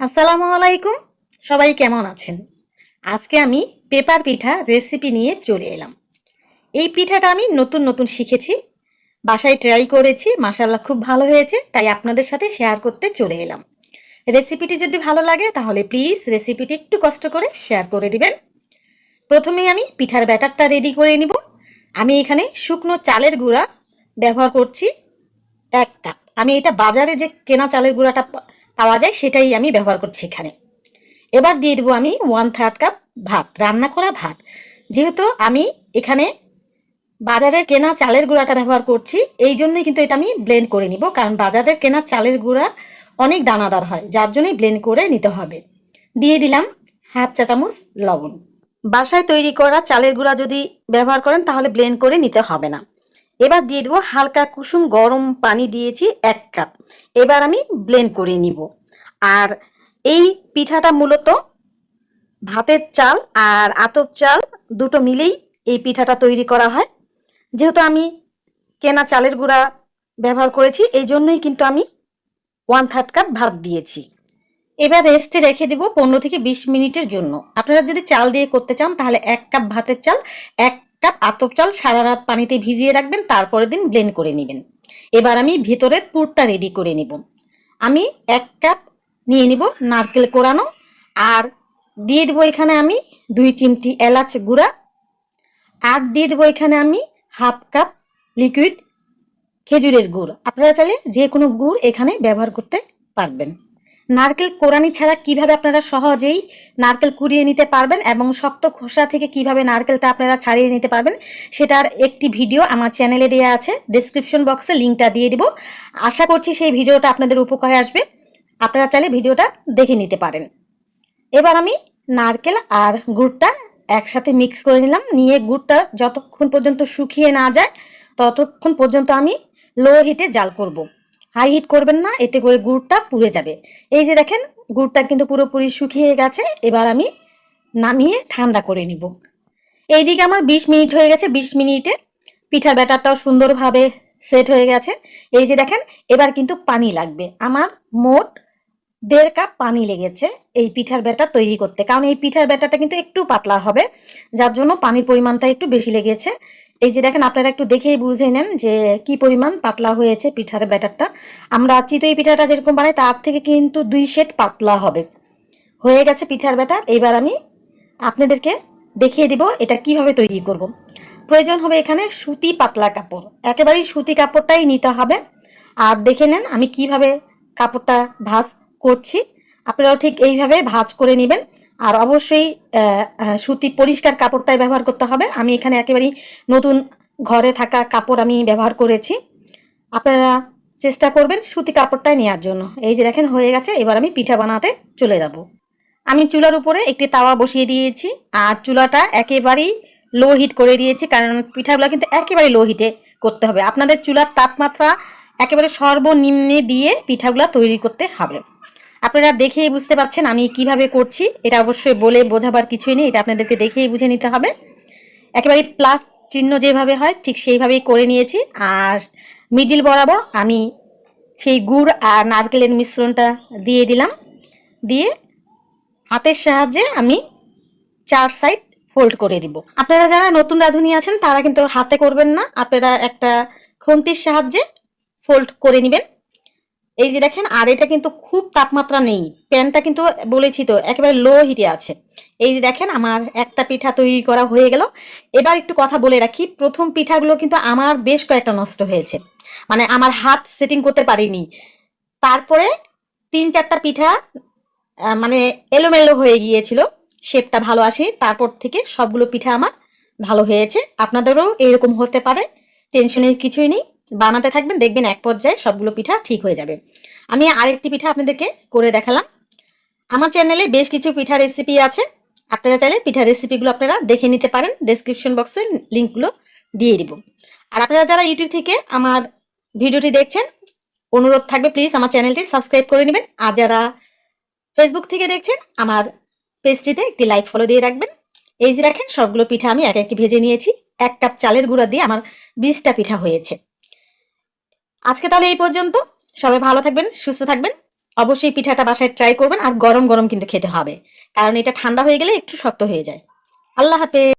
আসসালামু আলাইকুম। সবাই কেমন আছেন? আজকে আমি পেপার পিঠা রেসিপি নিয়ে চলে এলাম। এই পিঠাটা আমি নতুন নতুন শিখেছি। বাসায় ট্রাই করেছি মাসাল্লাহ খুব ভালো হয়েছে, তাই আপনাদের সাথে শেয়ার করতে চলে এলাম। রেসিপিটি যদি ভালো লাগে, তাহলে প্লিজ রেসিপিটি একটু কষ্ট করে শেয়ার করে দিবেন। প্রথমে আমি পিঠার ব্যাটারটা রেডি করে নিব। আমি এখানে শুকনো চালের গুঁড়া ব্যবহার করছি। এক কাপ আমি এটা বাজারে যে কেনা চালের গুঁড়াটা পাওয়া যায় সেটাই আমি ব্যবহার করছি এখানে। এবার দিয়ে দেবো আমি ওয়ান থার্ড কাপ ভাত, রান্না করা ভাত। যেহেতু আমি এখানে বাজারের কেনা চালের গুঁড়াটা ব্যবহার করছি, এই জন্যই কিন্তু এটা আমি ব্লেন্ড করে নিব, কারণ বাজারের কেনা চালের গুঁড়া অনেক দানাদার হয়, যার জন্যই ব্লেন্ড করে নিতে হবে। দিয়ে দিলাম হাফ চা চামচ লবণ। বাসায় তৈরি করা চালের গুঁড়া যদি ব্যবহার করেন, তাহলে ব্লেন্ড করে নিতে হবে না। এবার দিয়ে দেবো হালকা কুসুম গরম পানি দিয়েছি এক কাপ। এবার আমি ব্লেন্ড করে নিব। আর এই পিঠাটা মূলত ভাতের চাল আর আতপ চাল দুটো মিলেই এই পিঠাটা তৈরি করা হয়। যেহেতু আমি কেনা চালের গুঁড়া ব্যবহার করেছি, এই জন্যই কিন্তু আমি ওয়ান থার্ড কাপ ভাত দিয়েছি। এবার রেস্টে রেখে দেবো পনেরো থেকে বিশ মিনিটের জন্য। আপনারা যদি চাল দিয়ে করতে চান, তাহলে এক কাপ ভাতের চাল, এক কাপ আতপ চাল সারা রাত পানিতে ভিজিয়ে রাখবেন, তারপরের দিন ব্লেন্ড করে নেবেন। এবার আমি ভিতরের পুরটা রেডি করে নিব। আমি এক কাপ নিয়ে নিব নারকেল কোরানো, আর দিয়ে দেবো এখানে আমি দুই চিমটি এলাচ গুঁড়া, আর দিয়ে দেবো এখানে আমি হাফ কাপ লিকুইড খেজুরের গুড়। আপনারা চাইলে যে কোনো গুড় এখানে ব্যবহার করতে পারবেন। নারকেল কোরানি ছাড়া কীভাবে আপনারা সহজেই নারকেল কুড়িয়ে নিতে পারবেন এবং শক্ত খোসা থেকে কীভাবে নারকেলটা আপনারা ছাড়িয়ে নিতে পারবেন, সেটার একটি ভিডিও আমার চ্যানেলে দেওয়া আছে। ডিসক্রিপশন বক্সে লিঙ্কটা দিয়ে দিব। আশা করছি সেই ভিডিওটা আপনাদের উপকারে আসবে। আপনারা চাইলে ভিডিওটা দেখে নিতে পারেন। এবার আমি নারকেল আর গুড়টা একসাথে মিক্স করে নিলাম। নিয়ে গুড়টা যতক্ষণ পর্যন্ত শুকিয়ে না যায়, ততক্ষণ পর্যন্ত আমি লো হিটে জাল করব। হাই হিট করবেন না, এতে করে গুড়টা পুড়ে যাবে। এই যে দেখেন, গুড়টা কিন্তু পুরোপুরি শুকিয়ে গেছে, এবার আমি নামিয়ে ঠান্ডা করে নিব। এইদিকে আমার বিশ মিনিট হয়ে গেছে, বিশ মিনিটে পিঠা ব্যাটারটাও সুন্দরভাবে সেট হয়ে গেছে। এই যে দেখেন, এবার কিন্তু পানি লাগবে। আমার মোট দেড় কাপ পানি লেগেছে এই পিঠার ব্যাটার তৈরি করতে। কারণ এই পিঠার ব্যাটারটা কিন্তু একটু পাতলা হবে, যার জন্য পানির পরিমাণটা একটু বেশি লেগেছে। এই যে দেখেন, আপনারা একটু দেখেই বুঝে নেন যে কি পরিমাণ পাতলা হয়েছে পিঠার ব্যাটারটা। আমরা চিতই পিঠাটা যেরকম বানাই, তার থেকে কিন্তু দুই সেট পাতলা হবে। হয়ে গেছে পিঠার ব্যাটার এবার আমি আপনাদেরকে দেখিয়ে দিব এটা কীভাবে তৈরি করব। প্রয়োজন হবে এখানে সুতি পাতলা কাপড়। একেবারেই সুতি কাপড়টাই নিতে হবে। আর দেখে নেন আমি কীভাবে কাপড়টা ভাঁজ করছি। আপনারাও ঠিক এইভাবে ভাজ করে নেবেন। আর অবশ্যই সুতি পরিষ্কার কাপড়টাই ব্যবহার করতে হবে। আমি এখানে একেবারেই নতুন ঘরে থাকা কাপড় আমি ব্যবহার করেছি। আপনারা চেষ্টা করবেন সুতি কাপড়টাই নেওয়ার জন্য। এই যে দেখেন, হয়ে গেছে। এবার আমি পিঠা বানাতে চলে যাব। আমি চুলার উপরে একটি তাওয়া বসিয়ে দিয়েছি। আর চুলাটা একেবারেই লো হিট করে দিয়েছি, কারণ পিঠাগুলো কিন্তু একেবারে লো হিটে করতে হবে। আপনাদের চুলার তাপমাত্রা একেবারে সর্বনিম্নে দিয়ে পিঠাগুলো তৈরি করতে হবে। আপনারা দেখেই বুঝতে পারছেন আমি কীভাবে করছি। এটা অবশ্যই বলে বোঝাবার কিছুই নেই, এটা আপনাদেরকে দেখেই বুঝে নিতে হবে। একেবারে প্লাস চিহ্ন যেভাবে হয়, ঠিক সেইভাবেই করে নিয়েছি। আর মিডিল বরাবর আমি সেই গুড় আর নারকেলের মিশ্রণটা দিয়ে দিলাম। দিয়ে হাতের সাহায্যে আমি চার সাইড ফোল্ড করে দিব। আপনারা যারা নতুন রাঁধুনি আছেন, তারা কিন্তু হাতে করবেন না। আপনারা একটা খুন্তির সাহায্যে ফোল্ড করে নেবেন। এই যে দেখেন, আর এটা কিন্তু খুব তাপমাত্রা নেই। প্যানটা কিন্তু বলেছি তো, একেবারে লো হিটে আছে। এই যে দেখেন, আমার একটা পিঠা তৈরি করা হয়ে গেল। এবার একটু কথা বলে রাখি, প্রথম পিঠাগুলো কিন্তু আমার বেশ কয়েকটা নষ্ট হয়েছে। মানে আমার হাত সেটিং করতে পারিনি। তারপরে তিন চারটা পিঠা মানে এলোমেলো হয়ে গিয়েছিল। শেপটা ভালো আসে, তারপর থেকে সবগুলো পিঠা আমার ভালো হয়েছে। আপনাদেরও এরকম হতে পারে টেনশনের কিছুই নেই। বানাতে থাকবেন, দেখবেন এক পর্যায়ে সবগুলো পিঠা ঠিক হয়ে যাবে। আমি আরেকটি পিঠা আপনাদেরকে করে দেখালাম। আমার চ্যানেলে বেশ কিছু পিঠা রেসিপি আছে। আপনারা চাইলে পিঠা রেসিপিগুলো আপনারা দেখে নিতে পারেন। ডেসক্রিপশন বক্সে লিঙ্কগুলো দিয়ে দিব। আর আপনারা যারা ইউটিউব থেকে আমার ভিডিওটি দেখছেন, অনুরোধ থাকবে প্লিজ আমার চ্যানেলটি সাবস্ক্রাইব করে নেবেন। আর যারা ফেসবুক থেকে দেখছেন, আমার পেজটিতে একটি লাইক ফলো দিয়ে রাখবেন। এই যে দেখেন, সবগুলো পিঠা আমি এক এক ভেজে নিয়েছি। এক কাপ চালের গুঁড়া দিয়ে আমার বিশটা পিঠা হয়েছে। আজকে তাহলে এই পর্যন্ত। সবাই ভালো থাকবেন, সুস্থ থাকবেন। অবশ্যই পিঠাটা বাসায় ট্রাই করবেন আর গরম গরম কিন্তু খেতে হবে। কারণ এটা ঠান্ডা হয়ে গেলে একটু শক্ত হয়ে যায়। আল্লাহ হাফেজ।